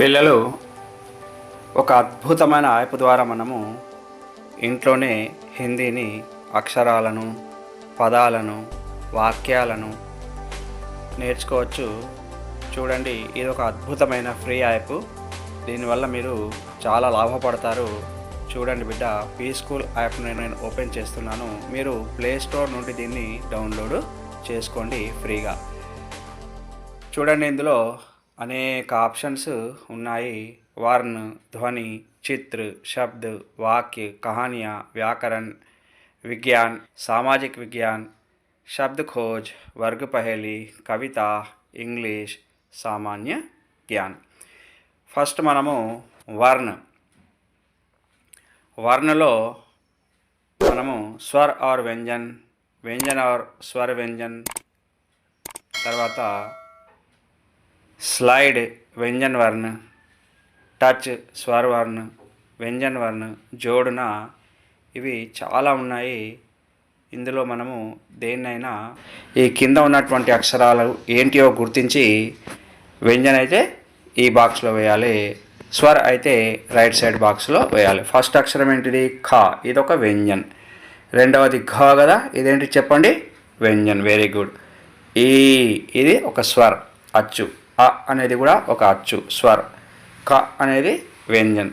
పిల్లలు ఒక అద్భుతమైన యాప్ ద్వారా మనము ఇంట్లోనే హిందీని అక్షరాలను పదాలను వాక్యాలను నేర్చుకోవచ్చు. చూడండి ఇది ఒక అద్భుతమైన ఫ్రీ యాప్ దీనివల్ల మీరు చాలా లాభపడతారు. చూడండి బిడ్డ పీ స్కూల్ యాప్ని నేను ఓపెన్ చేస్తున్నాను. మీరు ప్లే స్టోర్ నుండి దీన్ని డౌన్లోడ్ చేసుకోండి ఫ్రీగా. చూడండి ఇందులో అనేక ఆప్షన్స్ ఉన్నాయి. వర్ణ్ ధ్వని చిత్ర శబ్ద వాక్య కహానియా వ్యాకరణ విజ్ఞాన్ సామాజిక విజ్ఞాన్ శబ్దఖోజ్ వర్గపహేలి కవిత ఇంగ్లీష్ సామాన్య జ్ఞాన్. ఫస్ట్ మనము వర్ణ్ వర్ణలో మనము స్వర్ ఆర్ వ్యంజన్ వ్యంజన్ ఆర్ స్వర వ్యంజన్ తర్వాత స్లైడ్ వ్యంజన్ వర్ణ టచ్ స్వర్ వర్ణ వ్యంజన్ వర్ణ జోడున ఇవి చాలా ఉన్నాయి. ఇందులో మనము దేన్నైనా ఈ కింద ఉన్నటువంటి అక్షరాలు ఏంటియో గుర్తించి వ్యంజన్ అయితే ఈ బాక్స్లో వేయాలి. స్వర్ అయితే రైట్ సైడ్ బాక్స్లో వేయాలి. ఫస్ట్ అక్షరం ఏంటిది? ఖ ఇది ఒక వ్యంజన్. రెండవది ఘ కదా ఇదేంటి చెప్పండి? వ్యంజన్. Very good. ఈ ఇది ఒక స్వర్ అచ్చు. అ అనేది కూడా ఒక అచ్చు స్వర్. క అనేది వ్యంజన్.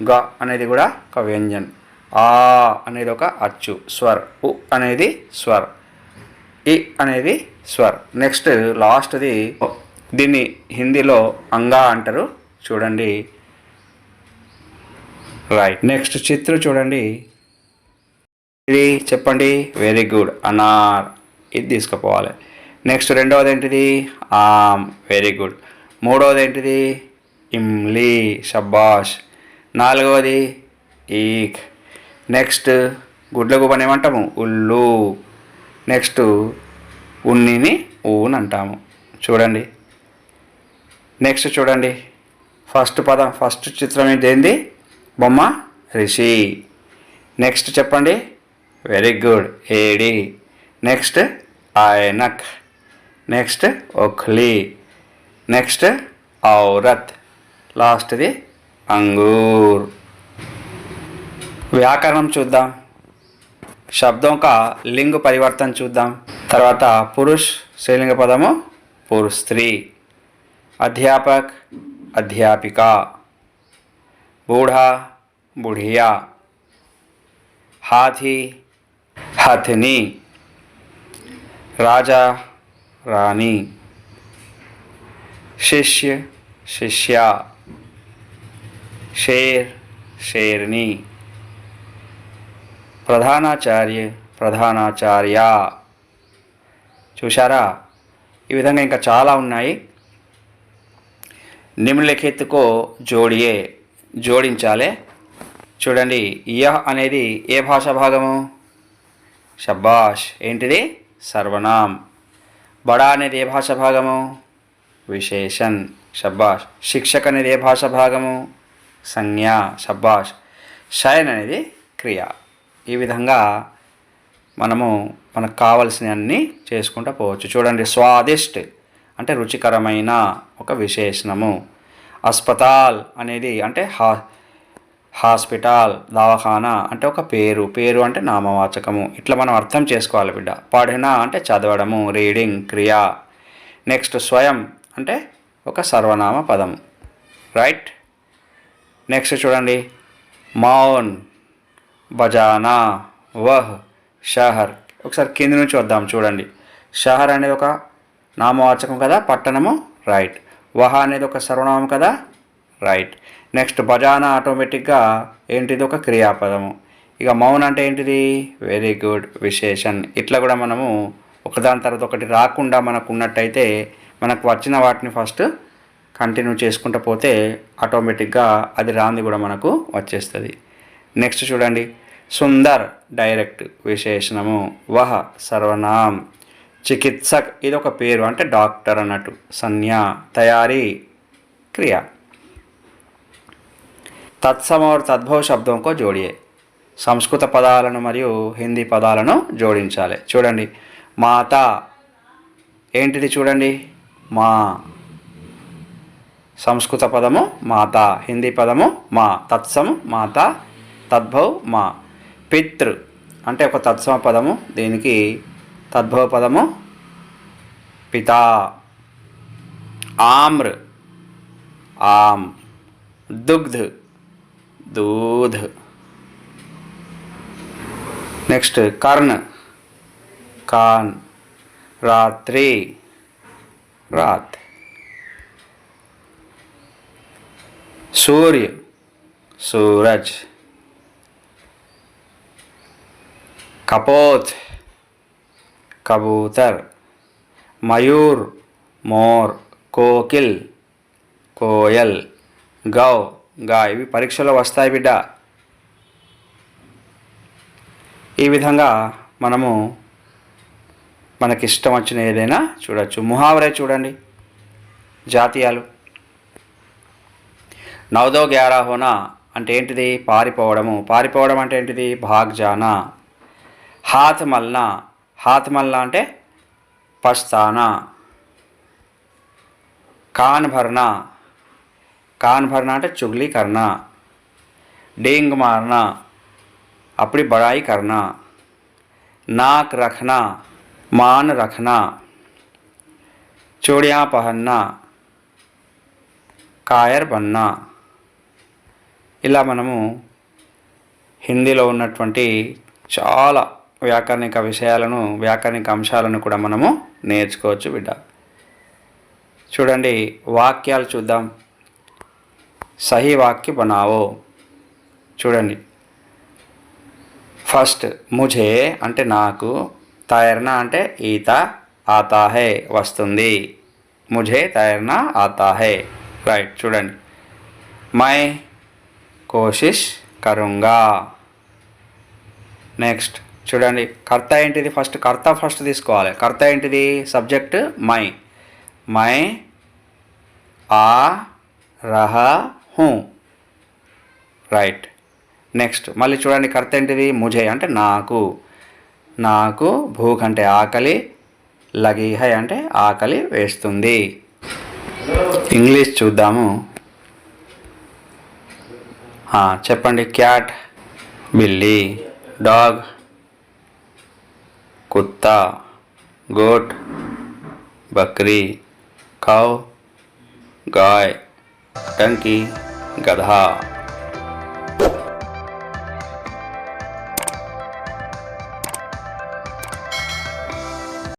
గ అనేది కూడా ఒక వ్యంజన్. ఆ అనేది ఒక అచ్చు స్వర్. ఉ అనేది స్వర్. ఇ అనేది స్వర్. నెక్స్ట్ లాస్ట్ది దీన్ని హిందీలో అంగా అంటారు. చూడండి. రైట్. నెక్స్ట్ చిత్ర చూడండి. ఇది చెప్పండి. Very good. అనార్. ఇది తీసుకుపోవాలి. నెక్స్ట్ రెండవది ఏంటిది ఆమ్ వెరీ గుడ్ మూడవది ఏంటిది ఇమ్లీ షబ్బాష్. నాలుగవది? ఈక్ నెక్స్ట్ గుడ్ల గుబని ఏమంటాము? ఉల్లు. నెక్స్ట్ ఉన్నిని ఊన్ అంటాము. చూడండి. నెక్స్ట్ చూడండి. ఫస్ట్ పదం ఫస్ట్ చిత్రం ఏంటి బొమ్మ రిషి. నెక్స్ట్ చెప్పండి. వెరీ గుడ్ ఏడి. నెక్స్ట్ ఆయనక్. నెక్స్ట్ ఒఖ్లీ నెక్స్ట్ ఔరత్ లాస్ట్ది అంగూర్ వ్యాకరణం చూద్దాం శబ్దం का లింగ పరివర్తన చూద్దాం తర్వాత పురుష్ స్త్రీలింగ పదము పురుష్ స్త్రీ అధ్యాపక్ అధ్యాపిక बूढ़ा बुढ़िया हाथी हथनी राजा రాణి. శిష్య శిష్య. షేర్ షేర్ని ప్రధానాచార్య ప్రధానాచార్య. చూశారా? ఈ విధంగా ఇంకా చాలా ఉన్నాయి. నిమ్నలిఖిత్కో జోడియే జోడించాలి. చూడండి ఇయ అనేది ఏ భాషా భాగము? షబ్బాష్ ఏంటిది? సర్వనామ్. బడా అనేది ఏ భాష భాగము విశేషణ్ షబ్బాష్ శిక్షక్ అనేది ఏ భాష భాగము సంజ్ఞ షబ్బాష్ షయన్ అనేది క్రియ. ఈ విధంగా మనము మనకు కావలసినవన్నీ చేసుకుంటూ పోవచ్చు. చూడండి స్వాదిష్ట్ అంటే రుచికరమైన ఒక విశేషణము. అస్పతాల్ అనేది అంటే హా హాస్పిటల్ దవాఖానా అంటే ఒక పేరు. పేరు అంటే నామవాచకము. ఇట్లా మనం అర్థం చేసుకోవాలి బిడ్డ. పడిన అంటే చదవడము రీడింగ్ క్రియ. నెక్స్ట్ స్వయం అంటే ఒక సర్వనామ పదం. రైట్? నెక్స్ట్ చూడండి. మౌన్ బజానా వహ్ షహర్. ఒకసారి కింద నుంచి వద్దాం చూడండి. షహర్ అనేది ఒక నామవాచకం కదా పట్టణము? రైట్. వహ అనేది ఒక సర్వనామం కదా రైట్ నెక్స్ట్ బజానా ఆటోమేటిక్గా ఏంటిది? ఒక క్రియాపదము. ఇక మౌన్ అంటే ఏంటిది? వెరీ గుడ్ విశేషన్ ఇట్లా కూడా మనము ఒకదాని తర్వాత ఒకటి రాకుండా మనకు ఉన్నట్టయితే మనకు వచ్చిన వాటిని ఫస్ట్ కంటిన్యూ చేసుకుంటూ పోతే ఆటోమేటిక్గా అది రాంది కూడా మనకు వచ్చేస్తుంది. నెక్స్ట్ చూడండి. సుందర్ డైరెక్ట్ విశేషణము వహ సర్వనాం చికిత్సక్ ఇది ఒక పేరు. అంటే డాక్టర్ అన్నట్టు. సన్యా తయారీ క్రియ తత్సమ और తద్భవ శబ్దం కో జోడియే. సంస్కృత పదాలను మరియు హిందీ పదాలను జోడించాలి. చూడండి. మాత. ఏంటిది చూడండి? మా. సంస్కృత పదము మాత. హిందీ పదము మా. తత్సం మాత. తద్భవ్ మా. పితృ అంటే ఒక తత్సమ పదము. దీనికి తద్భవ పదము పితా. ఆమ్ర. ఆమ్. దుగ్ధ్. दूध। नेक्स्ट कर्ण। कान। रात्रि। रात। सूर्य। सूरज। कपोत। कबूतर। मयूर। मोर। कोकिल। कोयल। गौ। గా ఇవి పరీక్షలో వస్తాయి బిడ్డ. ఈ విధంగా మనము మనకిష్టం వచ్చిన ఏదైనా చూడొచ్చు. ముహావరే చూడండి. జాతీయాలు. నవదో గ్యారాహోనా అంటే ఏంటిది? పారిపోవడము. పారిపోవడం అంటే ఏంటిది? భాగ్జానా. హాత్ మల్నా హాత్ మల్నా అంటే పస్తానా. కాన్భర్న. భర్నా కాన్ భర్నా అంటే చుగ్లీ కర్నా డేంగ్ మారనా अपनी बड़ाई करना नाक रखना मान रखना चूड़ियाँ पहनना కాయర్ బన్నా ఇలా మనము హిందీలో ఉన్నటువంటి చాలా వ్యాకరణిక విషయాలను వ్యాకరణిక అంశాలను కూడా మనము నేర్చుకోవచ్చు బిడ్డ చూడండి వాక్యాలు చూద్దాం సహీ వాక్య బనావో చూడండి. ఫస్ట్ ముజే అంటే నాకు తైర్నా అంటే ఈత ఆతా హే వస్తుంది. ముజే తైర్నా ఆతా హే రైట్ చూడండి. మై కోషిష్ కరుంగా. నెక్స్ట్ చూడండి. కర్త ఏంటిది? ఫస్ట్ కర్త ఫస్ట్ తీసుకోవాలి. కర్త ఏంటిది? Subject my. మై ఆ రహ హూ. రైట్. నెక్స్ట్. మళ్ళీ చూడండి కర్త ఏంటిది? ముజే అంటే నాకు. నాకు భూక్ అంటే ఆకలి లగీహై అంటే ఆకలి వేస్తుంది. ఇంగ్లీష్ చూద్దాము. చెప్పండి. క్యాట్ బిల్లి డాగ్ కుత్త గోట్ బక్రీ కౌ గాయ్ టంకీ. గధ